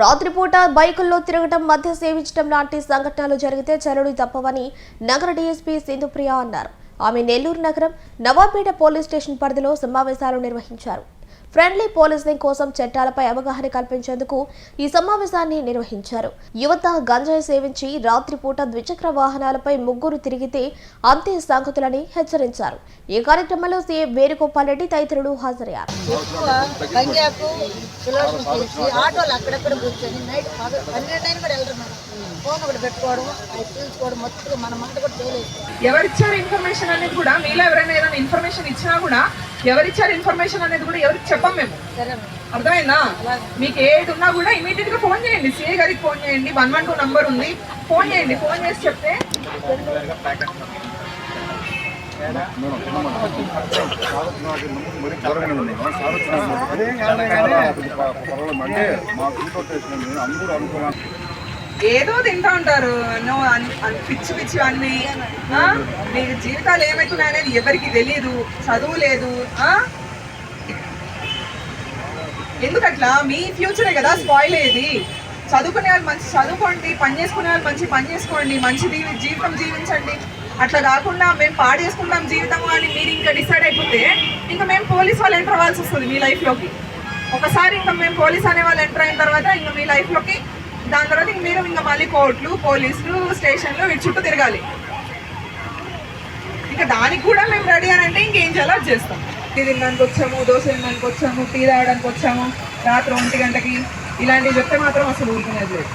రాత్రిపూట బైకుల్లో తిరగటం మధ్య సేవించడం లాంటి సంఘటనలు జరిగితే చర్యలు తప్పవని నగర డీఎస్పీ సింధుప్రియ అన్నారు. ఆమె నెల్లూరు నగరం నవాపేట పోలీస్ స్టేషన్ పరిధిలో సమావేశాలు నిర్వహించారు. ఫ్రెండ్లీ పోలీసింగ్ కోసం చట్టాలపై అవగాహన కల్పించేందుకు ఈ సమావేశాన్ని నిర్వహించారు. యువత గంజాయి సేవించి రాత్రిపూట ద్విచక్ర వాహనాలపై ముగ్గురు తిరిగితే అంతే సంగతులని హెచ్చరించారు. ఈ కార్యక్రమంలో సీఎం వేణుగోపాల్ రెడ్డి తదితరులు హాజరయ్యారు. ఎవరిచ్చారు ఇన్ఫర్మేషన్ అనేది కూడా మీలో ఎవరైనా ఏదైనా ఇన్ఫర్మేషన్ ఇచ్చినా కూడా ఎవరిచ్చారు ఇన్ఫర్మేషన్ అనేది కూడా ఎవరికి చెప్పం మేము. అర్థమైందా? మీకు ఏది ఉన్నా కూడా ఇమీడియట్గా ఫోన్ చేయండి. సిఏ గారికి ఫోన్ చేయండి. వన్ వన్ టూ నంబర్ ఉంది. ఫోన్ చేయండి. ఫోన్ చేసి చెప్తే అందరూ అనుకున్నాను ఏదో తింటా ఉంటారు. ఎన్నో అన్- పిచ్చి పిచ్చి అన్ని. మీకు జీవితాలు ఏమవుతున్నాయనేది ఎవరికి తెలియదు చదువు లేదు. ఎందుకట్లా? మీ ఫ్యూచరే కదా స్పాయిల్ అయ్యేది. చదువుకునే వాళ్ళు మంచి చదువుకోండి పని చేసుకునే వాళ్ళు మంచి పని చేసుకోండి మంచి జీవితం జీవించండి. అట్లా కాకుండా మేము పాడేసుకుంటాం జీవితం అని మీరు ఇంకా డిసైడ్ అయిపోతే ఇంకా మేము పోలీస్ వాళ్ళు ఎంటర్ అవ్వాల్సి వస్తుంది మీ లైఫ్లోకి. ఒకసారి ఇంకా మేము పోలీస్ అనే వాళ్ళు ఎంటర్ అయిన తర్వాత ఇంకా మీ లైఫ్లోకి దాని తర్వాత ఇంక మీరు ఇంకా మళ్ళీ కోర్టులు పోలీసులు స్టేషన్లు వీటి చుట్టూ తిరగాలి. ఇంకా దానికి కూడా మేము రెడీ అని అంటే ఇంకేం చేయాలో అది చేస్తాం. టీ తినడానికి వచ్చాము దోశ తినడానికి వచ్చాము టీ తాగడానికి వచ్చాము రాత్రి ఒంటి గంటకి. ఇలాంటివి చెప్తే మాత్రం అసలు ఊరుకునేది లేదు.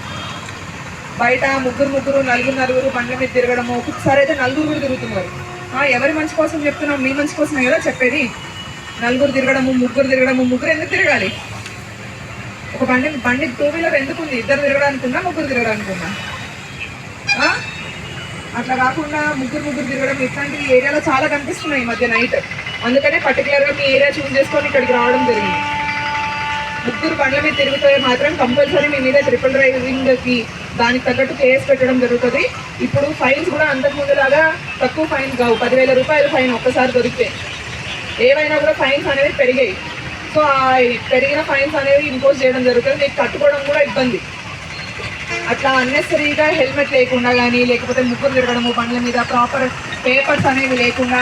బయట ముగ్గురు ముగ్గురు నలుగురు నలుగురు బండ్ల మీద తిరగడము ఒక్కొక్కసారి అయితే నలుగురు కూడా తిరుగుతున్నారు. ఆ, ఎవరి మంచి కోసం చెప్తున్నాం మీ మంచి కోసమే కదా చెప్పేది. నలుగురు తిరగడము ముగ్గురు తిరగడము ముగ్గురు ఎందుకు తిరగాలి? ఒక బండి బండి టూ వీలర్ ఎందుకు ఉంది ఇద్దరు తిరగడానికి ఉందా? ముగ్గురు తిరగడానికి ఉందా? అట్లా కాకుండా ముగ్గురు ముగ్గురు తిరగడం ఇట్లాంటి ఏరియాలో చాలా కనిపిస్తున్నాయి ఈ మధ్య నైట్ అందుకనే పర్టికులర్గా మీ ఏరియా చూస్ చేసుకొని ఇక్కడికి రావడం జరిగింది. ముగ్గురు బండ్ల మీద తిరుగుతే మాత్రం కంపల్సరీ మీ మీద ట్రిపుల్ డ్రైవింగ్కి దానికి తగ్గట్టు కేసు పెట్టడం జరుగుతుంది. ఇప్పుడు ఫైన్స్ కూడా అంతకు ముందులాగా తక్కువ ఫైన్ కావు. పదివేల రూపాయలు ఫైన్ ఒక్కసారి దొరికితే. ఏవైనా కూడా ఫైన్స్ అనేవి పెరిగాయి. సో పెరిగిన ఫైన్స్ అనేవి ఇంపోజ్ చేయడం జరుగుతుంది. మీకు కట్టుకోవడం కూడా ఇబ్బంది. అట్లా అన్నెసరీగా హెల్మెట్ లేకుండా కానీ లేకపోతే ముగ్గురు తిరగడము బండ్ల మీద ప్రాపర్ పేపర్స్ అనేవి లేకుండా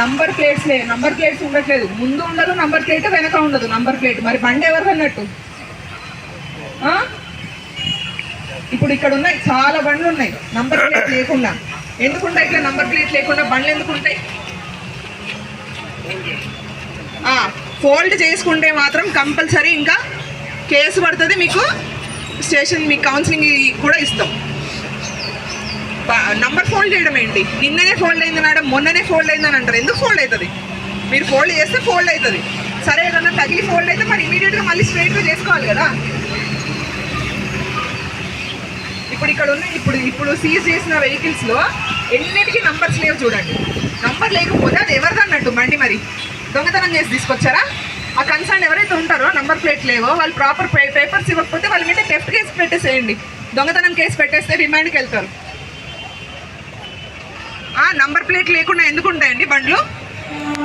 నంబర్ ప్లేట్స్ లే నంబర్ ప్లేట్స్ ఉండట్లేదు. ముందు ఉండదు నంబర్ ప్లేట్ వెనక ఉండదు నంబర్ ప్లేట్ మరి బండి ఎవరు అన్నట్టు? ఇప్పుడు ఇక్కడ ఉన్నాయి చాలా బండ్లు ఉన్నాయి. నంబర్ ప్లేట్ లేకుండా. ఎందుకుంటాయి ఇట్లా నంబర్ ప్లేట్ లేకుండా బండ్లు ఎందుకు ఉంటాయి ఫోల్డ్ చేసుకుంటే మాత్రం కంపల్సరీ ఇంకా కేసు పడుతుంది మీకు. స్టేషన్ మీకు కౌన్సిలింగ్ కూడా ఇస్తాం. నంబర్ ఫోల్డ్ చేయడం ఏంటి? నిన్ననే ఫోల్డ్ అయింది మేడం మొన్ననే ఫోల్డ్ అయిందని అంటారు. ఎందుకు ఫోల్డ్ అవుతుంది? మీరు ఫోల్డ్ చేస్తే ఫోల్డ్ అవుతుంది. సరే ఏదన్నా తగిలి ఫోల్డ్ అయితే మరి ఇమీడియట్గా మళ్ళీ స్ట్రైట్గా చేసుకోవాలి కదా. ఇప్పుడు ఇక్కడ ఉన్న ఇప్పుడు ఇప్పుడు సీజ్ చేసిన వెహికల్స్లో ఎన్నిటికీ నంబర్స్ లేవు చూడండి. నంబర్ లేకపోతే అది ఎవరిదన్నట్టు బండి మరి? దొంగతనం చేసి తీసుకొచ్చారా? ఆ కన్సర్న్ ఎవరైతే ఉంటారో నంబర్ ప్లేట్ లేవో వాళ్ళు ప్రాపర్ పేపర్స్ ఇవ్వకపోతే వాళ్ళ మీద టెఫ్ట్ కేసు పెట్టేసేయండి. దొంగతనం కేసు పెట్టేస్తే రిమాండ్కి వెళ్తారు. నంబర్ ప్లేట్ లేకుండా ఎందుకు ఉంటాయండి బండ్లు?